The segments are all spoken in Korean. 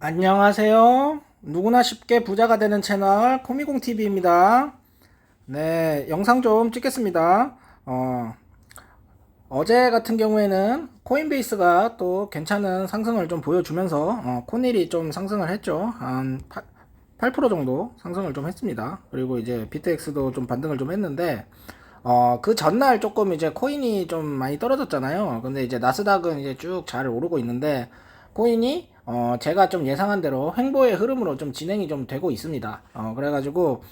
안녕하세요. 누구나 쉽게 부자가 되는 채널 코미공TV입니다. 네, 영상 좀 찍겠습니다. 어, 어제 같은 경우에는 코인베이스가 또 괜찮은 상승을 좀 보여주면서 어, 코닐이 좀 상승을 했죠. 한 8, 8% 정도 상승을 좀 했습니다. 그리고 이제 비트엑스도 좀 반등을 좀 했는데 어, 그 전날 조금 이제 코인이 좀 많이 떨어졌잖아요. 근데 이제 나스닥은 이제 쭉 잘 오르고 있는데 코인이 어, 제가 좀 예상한 대로 횡보의 흐름으로 좀 진행이 좀 되고 있습니다. 어, 그래가지고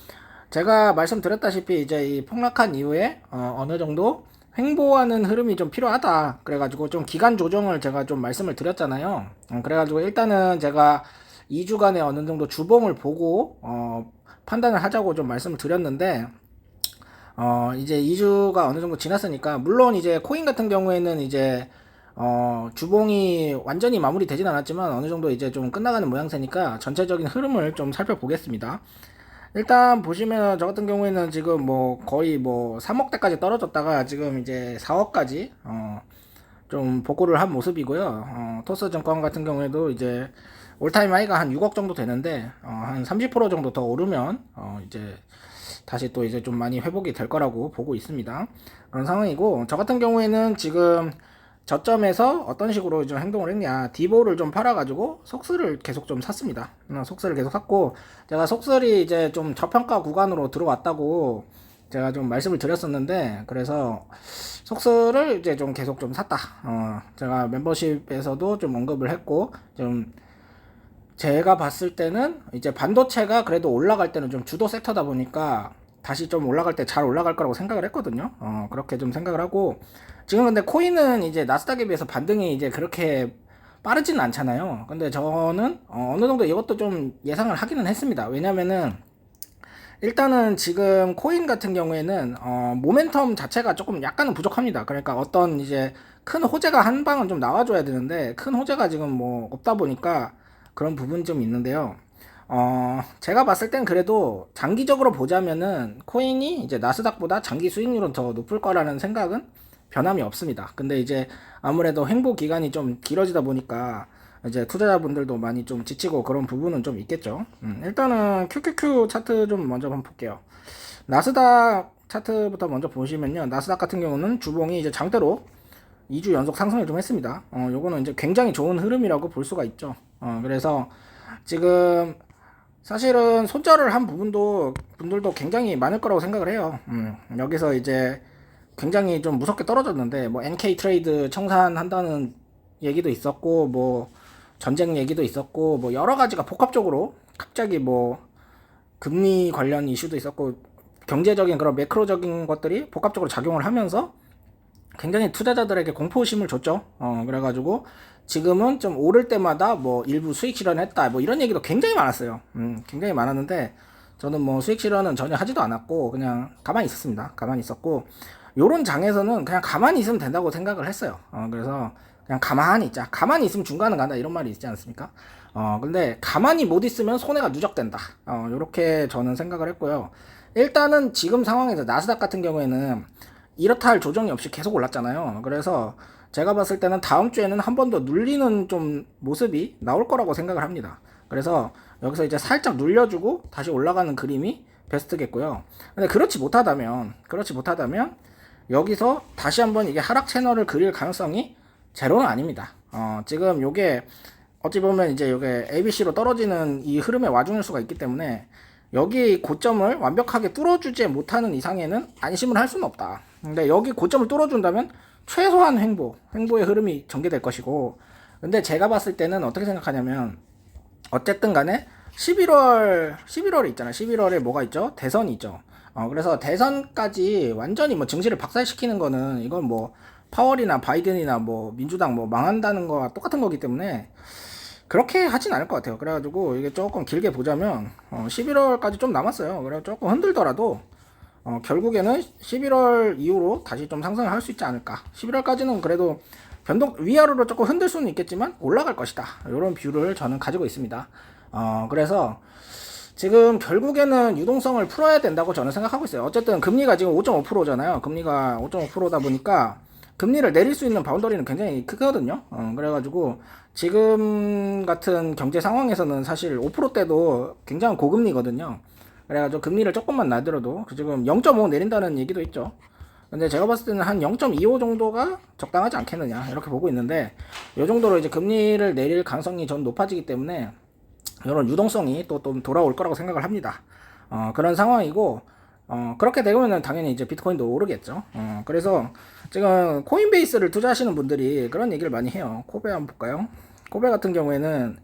제가 말씀드렸다시피 이제 이 폭락한 이후에 어, 어느 정도 횡보하는 흐름이 좀 필요하다. 그래가지고 좀 기간 조정을 제가 좀 말씀을 드렸잖아요. 어, 그래가지고 일단은 제가 2주간의 어느 정도 주봉을 보고 어, 판단을 하자고 좀 말씀을 드렸는데 어, 이제 2주가 어느 정도 지났으니까 물론 이제 코인 같은 경우에는 이제 어, 주봉이 완전히 마무리되진 않았지만 어느 정도 이제 좀 끝나가는 모양새니까 전체적인 흐름을 좀 살펴보겠습니다. 일단 보시면 저 같은 경우에는 지금 뭐 거의 뭐 3억대까지 떨어졌다가 지금 이제 4억까지 어, 좀 복구를 한 모습이고요. 어, 토스 증권 같은 경우에도 이제 올타임 하이가 한 6억 정도 되는데 어, 한 30% 정도 더 오르면 어, 이제 다시 또 이제 좀 많이 회복이 될 거라고 보고 있습니다. 그런 상황이고 저 같은 경우에는 지금 저점에서 어떤 식으로 좀 행동을 했냐. 디보를 좀 팔아가지고 속스를 계속 좀 샀습니다. 어, 속스를 계속 샀고 제가 속스리 이제 좀 저평가 구간으로 들어왔다고 제가 좀 말씀을 드렸었는데 그래서 속스를 이제 좀 계속 좀 샀다. 어, 제가 멤버십에서도 좀 언급을 했고 좀 제가 봤을 때는 이제 반도체가 그래도 올라갈 때는 좀 주도 섹터다 보니까 다시 좀 올라갈 때 잘 올라갈 거라고 생각을 했거든요. 어, 그렇게 좀 생각을 하고 지금 근데 코인은 이제 나스닥에 비해서 반등이 이제 그렇게 빠르지는 않잖아요. 근데 저는 어, 어느 정도 이것도 좀 예상을 하기는 했습니다. 왜냐면은 일단은 지금 코인 같은 경우에는 어, 모멘텀 자체가 조금 약간은 부족합니다. 그러니까 어떤 이제 큰 호재가 한 방은 좀 나와줘야 되는데 큰 호재가 지금 뭐 없다 보니까 그런 부분이 좀 있는데요. 어, 제가 봤을 땐 그래도 장기적으로 보자면은 코인이 이제 나스닥보다 장기 수익률은 더 높을 거라는 생각은 변함이 없습니다. 근데 이제 아무래도 횡보 기간이 좀 길어지다 보니까 이제 투자자분들도 많이 좀 지치고 그런 부분은 좀 있겠죠. 음, 일단은 QQQ 차트 좀 먼저 한번 볼게요. 나스닥 차트부터 먼저 보시면요. 나스닥 같은 경우는 주봉이 이제 장대로 2주 연속 상승을 좀 했습니다. 어, 요거는 이제 굉장히 좋은 흐름이라고 볼 수가 있죠. 어, 그래서 지금 사실은 손절을 한 부분도 분들도 굉장히 많을 거라고 생각을 해요. 음, 여기서 이제 굉장히 좀 무섭게 떨어졌는데 뭐 NK 트레이드 청산한다는 얘기도 있었고 뭐 전쟁 얘기도 있었고 뭐 여러 가지가 복합적으로 갑자기 뭐 금리 관련 이슈도 있었고 경제적인 그런 매크로적인 것들이 복합적으로 작용을 하면서 굉장히 투자자들에게 공포심을 줬죠. 어, 그래가지고 지금은 좀 오를 때마다 뭐 일부 수익 실현했다 뭐 이런 얘기도 굉장히 많았어요. 음, 굉장히 많았는데 저는 뭐 수익 실현은 전혀 하지도 않았고 그냥 가만히 있었습니다. 가만히 있었고 요런 장에서는 그냥 가만히 있으면 된다고 생각을 했어요. 어, 그래서 그냥 가만히 있자. 가만히 있으면 중간은 간다 이런 말이 있지 않습니까? 어, 근데 가만히 못 있으면 손해가 누적된다. 어, 요렇게 저는 생각을 했고요. 일단은 지금 상황에서 나스닥 같은 경우에는 이렇다 할 조정이 없이 계속 올랐잖아요. 그래서 제가 봤을 때는 다음 주에는 한 번 더 눌리는 좀 모습이 나올 거라고 생각을 합니다. 그래서 여기서 이제 살짝 눌려주고 다시 올라가는 그림이 베스트겠고요. 근데 그렇지 못하다면, 그렇지 못하다면 여기서 다시 한번 이게 하락 채널을 그릴 가능성이 제로는 아닙니다. 어, 지금 요게 어찌 보면 이제 요게 ABC로 떨어지는 이 흐름의 와중일 수가 있기 때문에 여기 고점을 완벽하게 뚫어주지 못하는 이상에는 안심을 할 수는 없다. 근데 여기 고점을 뚫어준다면 최소한 횡보, 횡보의 흐름이 전개될 것이고, 근데 제가 봤을 때는 어떻게 생각하냐면, 어쨌든 간에 11월, 11월에 있잖아요. 11월에 뭐가 있죠? 대선이 있죠. 어, 그래서 대선까지 완전히 뭐 증시를 박살시키는 거는 이건 뭐 파월이나 바이든이나 뭐 민주당 뭐 망한다는 거와 똑같은 거기 때문에 그렇게 하진 않을 것 같아요. 그래가지고 이게 조금 길게 보자면 어, 11월까지 좀 남았어요. 그래 조금 흔들더라도 어, 결국에는 11월 이후로 다시 좀 상승을 할 수 있지 않을까. 11월까지는 그래도 변동 위아래로 조금 흔들 수는 있겠지만 올라갈 것이다. 이런 뷰를 저는 가지고 있습니다. 어, 그래서 지금 결국에는 유동성을 풀어야 된다고 저는 생각하고 있어요. 어쨌든 금리가 지금 5.5%잖아요. 금리가 5.5%다 보니까 금리를 내릴 수 있는 바운더리는 굉장히 크거든요. 어, 그래가지고 지금 같은 경제 상황에서는 사실 5%대도 굉장히 고금리거든요. 그래가지고 금리를 조금만 나들어도 지금 0.5 내린다는 얘기도 있죠. 근데 제가 봤을 때는 한 0.25 정도가 적당하지 않겠느냐 이렇게 보고 있는데 이 정도로 이제 금리를 내릴 가능성이 전 높아지기 때문에 이런 유동성이 또, 또 돌아올 거라고 생각을 합니다. 어, 그런 상황이고 어, 그렇게 되면은 당연히 이제 비트코인도 오르겠죠. 어, 그래서 지금 코인베이스를 투자하시는 분들이 그런 얘기를 많이 해요. 코베 한번 볼까요? 코베 같은 경우에는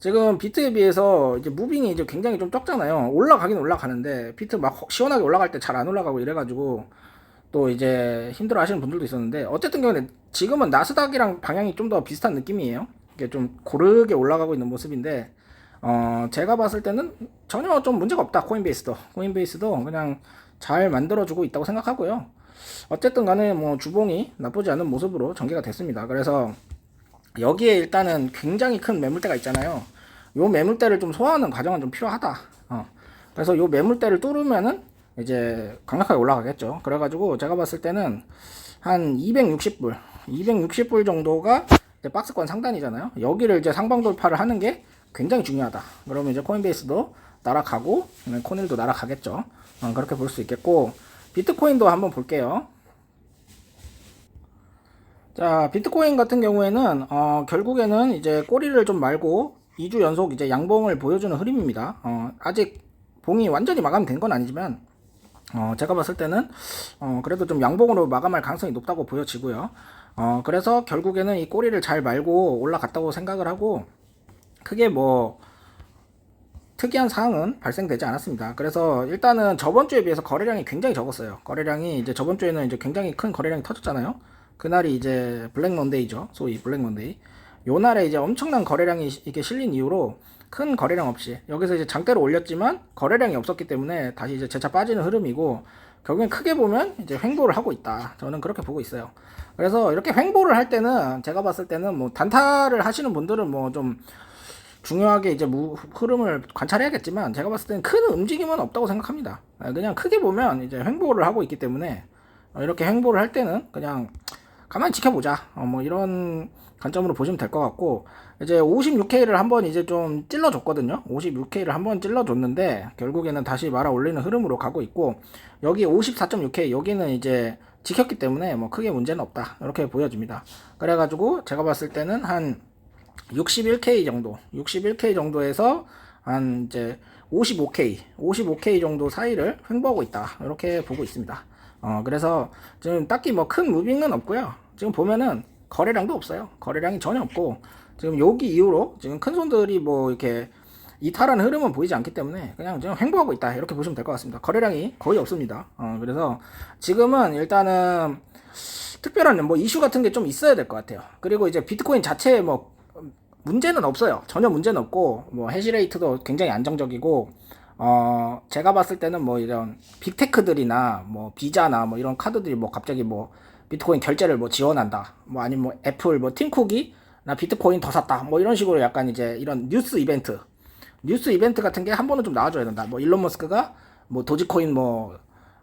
지금 비트에 비해서 이제 무빙이 이제 굉장히 좀 적잖아요. 올라가긴 올라가는데 비트 막 시원하게 올라갈 때 잘 안 올라가고 이래가지고 또 이제 힘들어 하시는 분들도 있었는데 어쨌든 경우에 지금은 나스닥이랑 방향이 좀 더 비슷한 느낌이에요. 이게 좀 고르게 올라가고 있는 모습인데 어 제가 봤을 때는 전혀 좀 문제가 없다 코인베이스도 코인베이스도 그냥 잘 만들어주고 있다고 생각하고요. 어쨌든 간에 뭐 주봉이 나쁘지 않은 모습으로 전개가 됐습니다. 그래서 여기에 일단은 굉장히 큰 매물대가 있잖아요. 요 매물대를 좀 소화하는 과정은 좀 필요하다. 어. 그래서 요 매물대를 뚫으면은 이제 강력하게 올라가겠죠. 그래가지고 제가 봤을 때는 한 260불, 260불 정도가 박스권 상단이잖아요. 여기를 이제 상방 돌파를 하는 게 굉장히 중요하다. 그러면 이제 코인베이스도 날아가고 코넬도 날아가겠죠. 어, 그렇게 볼 수 있겠고 비트코인도 한번 볼게요. 자, 비트코인 같은 경우에는 어, 결국에는 이제 꼬리를 좀 말고 2주 연속 이제 양봉을 보여주는 흐름입니다. 어, 아직 봉이 완전히 마감된 건 아니지만 어, 제가 봤을 때는 어, 그래도 좀 양봉으로 마감할 가능성이 높다고 보여지고요. 어, 그래서 결국에는 이 꼬리를 잘 말고 올라갔다고 생각을 하고 크게 뭐 특이한 사항은 발생되지 않았습니다. 그래서 일단은 저번 주에 비해서 거래량이 굉장히 적었어요. 거래량이 이제 저번 주에는 이제 굉장히 큰 거래량이 터졌잖아요. 그날이 이제 블랙 먼데이죠. 소위 블랙 먼데이. 요 날에 이제 엄청난 거래량이 이게 실린 이후로 큰 거래량 없이 여기서 이제 장대로 올렸지만 거래량이 없었기 때문에 다시 이제 재차 빠지는 흐름이고 결국엔 크게 보면 이제 횡보를 하고 있다. 저는 그렇게 보고 있어요. 그래서 이렇게 횡보를 할 때는 제가 봤을 때는 뭐 단타를 하시는 분들은 뭐좀 중요하게 이제 무, 흐름을 관찰해야겠지만 제가 봤을 때는 큰 움직임은 없다고 생각합니다. 그냥 크게 보면 이제 횡보를 하고 있기 때문에 이렇게 횡보를 할 때는 그냥 가만히 지켜보자. 어, 뭐 이런 관점으로 보시면 될 것 같고 이제 56K를 한번 이제 좀 찔러줬거든요. 56K를 한번 찔러줬는데 결국에는 다시 말아 올리는 흐름으로 가고 있고 여기 54.6K 여기는 이제 지켰기 때문에 뭐 크게 문제는 없다 이렇게 보여집니다. 그래가지고 제가 봤을 때는 한 61K 정도, 61K 정도에서 한 이제 55K, 55K 정도 사이를 횡보하고 있다 이렇게 보고 있습니다. 어, 그래서 지금 딱히 뭐 큰 무빙은 없고요. 지금 보면은 거래량도 없어요. 거래량이 전혀 없고 지금 여기 이후로 지금 큰 손들이 뭐 이렇게 이탈하는 흐름은 보이지 않기 때문에 그냥 지금 횡보하고 있다 이렇게 보시면 될 것 같습니다. 거래량이 거의 없습니다. 어, 그래서 지금은 일단은 특별한 뭐 이슈 같은 게 좀 있어야 될 것 같아요. 그리고 이제 비트코인 자체에 뭐 문제는 없어요. 전혀 문제는 없고 뭐 해시레이트도 굉장히 안정적이고 어 제가 봤을 때는 뭐 이런 빅테크들이나 뭐 비자나 뭐 이런 카드들이 뭐 갑자기 뭐 비트코인 결제를 뭐 지원한다. 뭐 아니면 뭐 애플 뭐 팀쿡이 나 비트코인 더 샀다. 뭐 이런 식으로 약간 이제 이런 뉴스 이벤트 뉴스 이벤트 같은 게 한 번은 좀 나와줘야 된다. 뭐 일론 머스크가 뭐 도지코인 뭐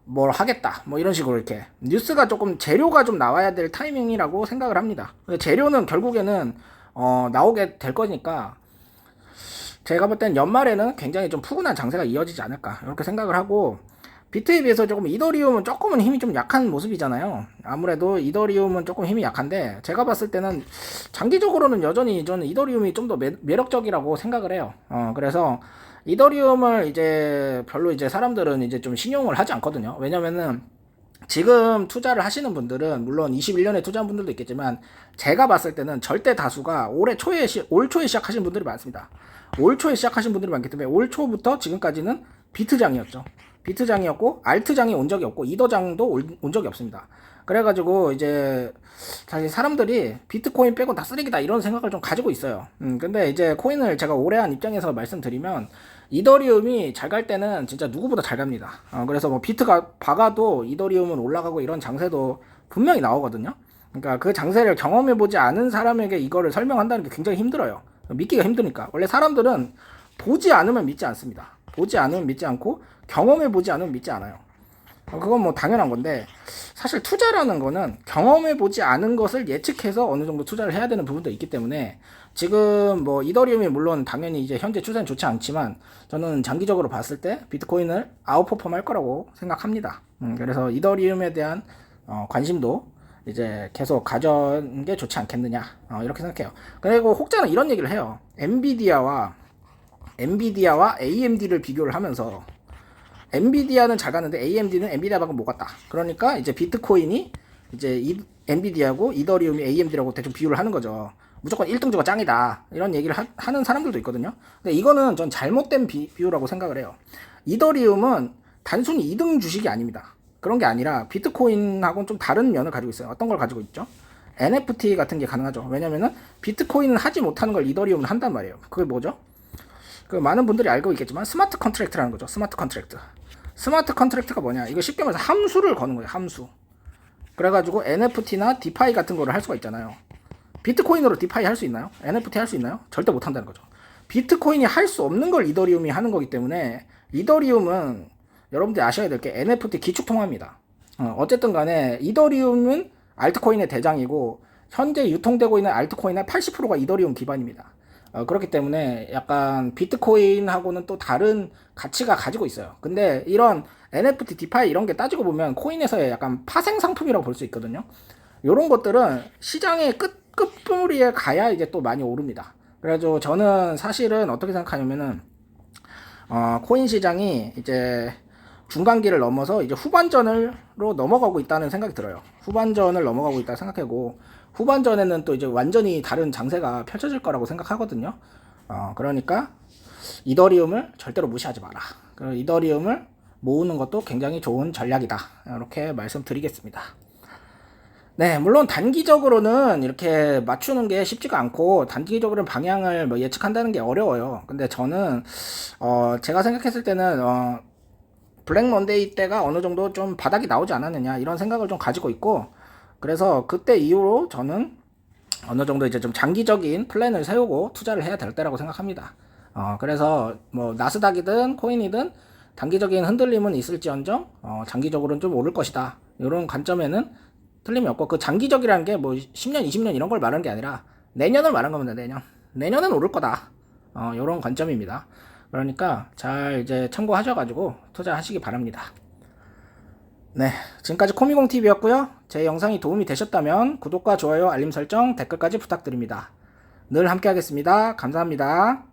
뭘 하겠다. 뭐 이런 식으로 이렇게 뉴스가 조금 재료가 좀 나와야 될 타이밍이라고 생각을 합니다. 재료는 결국에는 어 나오게 될 거니까 제가 볼 땐 연말에는 굉장히 좀 푸근한 장세가 이어지지 않을까 이렇게 생각을 하고 비트에 비해서 조금 이더리움은 조금은 힘이 좀 약한 모습이잖아요. 아무래도 이더리움은 조금 힘이 약한데 제가 봤을 때는 장기적으로는 여전히 저는 이더리움이 좀 더 매력적이라고 생각을 해요. 어, 그래서 이더리움을 이제 별로 이제 사람들은 이제 좀 신용을 하지 않거든요. 왜냐면은 지금 투자를 하시는 분들은 물론 21년에 투자한 분들도 있겠지만 제가 봤을 때는 절대 다수가 올해 초에 시, 올 초에 시작하신 분들이 많습니다. 올 초에 시작하신 분들이 많기 때문에 올 초부터 지금까지는 비트장이었죠. 비트장이었고 알트장이 온 적이 없고 이더장도 온 적이 없습니다. 그래가지고 이제 사실 사람들이 비트코인 빼고 다 쓰레기다 이런 생각을 좀 가지고 있어요. 음, 근데 이제 코인을 제가 오래 한 입장에서 말씀드리면 이더리움이 잘 갈 때는 진짜 누구보다 잘 갑니다. 어, 그래서 뭐 비트가 박아도 이더리움은 올라가고 이런 장세도 분명히 나오거든요. 그러니까 그 장세를 경험해보지 않은 사람에게 이거를 설명한다는 게 굉장히 힘들어요. 믿기가 힘드니까. 원래 사람들은 보지 않으면 믿지 않습니다. 보지 않으면 믿지 않고 경험해 보지 않으면 믿지 않아요. 어, 그건 뭐 당연한 건데 사실 투자라는 거는 경험해 보지 않은 것을 예측해서 어느 정도 투자를 해야 되는 부분도 있기 때문에 지금 뭐 이더리움이 물론 당연히 이제 현재 추세는 좋지 않지만 저는 장기적으로 봤을 때 비트코인을 아웃퍼폼 할 거라고 생각합니다. 음, 그래서 이더리움에 대한 어, 관심도 이제 계속 가져는 게 좋지 않겠느냐 어, 이렇게 생각해요. 그리고 혹자는 이런 얘기를 해요. 엔비디아와 엔비디아와 AMD를 비교를 하면서 엔비디아는 잘 가는데 AMD는 엔비디아하고 못 갔다. 그러니까 이제 비트코인이 이제 이, 엔비디아고 이더리움이 AMD라고 대충 비유를 하는 거죠. 무조건 1등주가 짱이다. 이런 얘기를 하, 는 사람들도 있거든요. 근데 이거는 전 잘못된 비, 비유라고 생각을 해요. 이더리움은 단순히 2등 주식이 아닙니다. 그런 게 아니라 비트코인하고는 좀 다른 면을 가지고 있어요. 어떤 걸 가지고 있죠? NFT 같은 게 가능하죠. 왜냐면은 비트코인은 하지 못하는 걸 이더리움은 한단 말이에요. 그게 뭐죠? 그 많은 분들이 알고 있겠지만 스마트 컨트랙트라는 거죠. 스마트 컨트랙트. 스마트 컨트랙트가 뭐냐? 이거 쉽게 말해서 함수를 거는 거예요. 함수. 그래가지고 NFT나 디파이 같은 거를 할 수가 있잖아요. 비트코인으로 디파이 할 수 있나요? NFT 할 수 있나요? 절대 못 한다는 거죠. 비트코인이 할 수 없는 걸 이더리움이 하는 거기 때문에 이더리움은 여러분들이 아셔야 될 게 NFT 기축 통화입니다. 어, 어쨌든 간에 이더리움은 알트코인의 대장이고 현재 유통되고 있는 알트코인의 80%가 이더리움 기반입니다. 어, 그렇기 때문에 약간 비트코인하고는 또 다른 가치가 가지고 있어요. 근데 이런 NFT, 디파이 이런 게 따지고 보면 코인에서의 약간 파생 상품이라고 볼 수 있거든요. 이런 것들은 시장의 끝, 끝뿌리에 가야 이제 또 많이 오릅니다. 그래가지고 저는 사실은 어떻게 생각하냐면은, 어, 코인 시장이 이제 중간기를 넘어서 이제 후반전으로 넘어가고 있다는 생각이 들어요. 후반전을 넘어가고 있다 생각하고, 후반전에는 또 이제 완전히 다른 장세가 펼쳐질 거라고 생각하거든요. 어, 그러니까 이더리움을 절대로 무시하지 마라. 이더리움을 모으는 것도 굉장히 좋은 전략이다. 이렇게 말씀드리겠습니다. 네, 물론 단기적으로는 이렇게 맞추는 게 쉽지가 않고 단기적으로는 방향을 뭐 예측한다는 게 어려워요. 근데 저는 어 제가 생각했을 때는 어 블랙 먼데이 때가 어느 정도 좀 바닥이 나오지 않았느냐 이런 생각을 좀 가지고 있고 그래서 그때 이후로 저는 어느 정도 이제 좀 장기적인 플랜을 세우고 투자를 해야 될 때라고 생각합니다. 어, 그래서 뭐 나스닥이든 코인이든 단기적인 흔들림은 있을지언정 어, 장기적으로는 좀 오를 것이다. 이런 관점에는 틀림이 없고 그 장기적이라는 게 뭐 10년, 20년 이런 걸 말하는 게 아니라 내년을 말한 겁니다. 내년. 내년은 오를 거다. 어, 이런 관점입니다. 그러니까 잘 이제 참고하셔가지고 투자하시기 바랍니다. 네, 지금까지 코미공TV였고요. 제 영상이 도움이 되셨다면 구독과 좋아요, 알림 설정, 댓글까지 부탁드립니다. 늘 함께 하겠습니다. 감사합니다.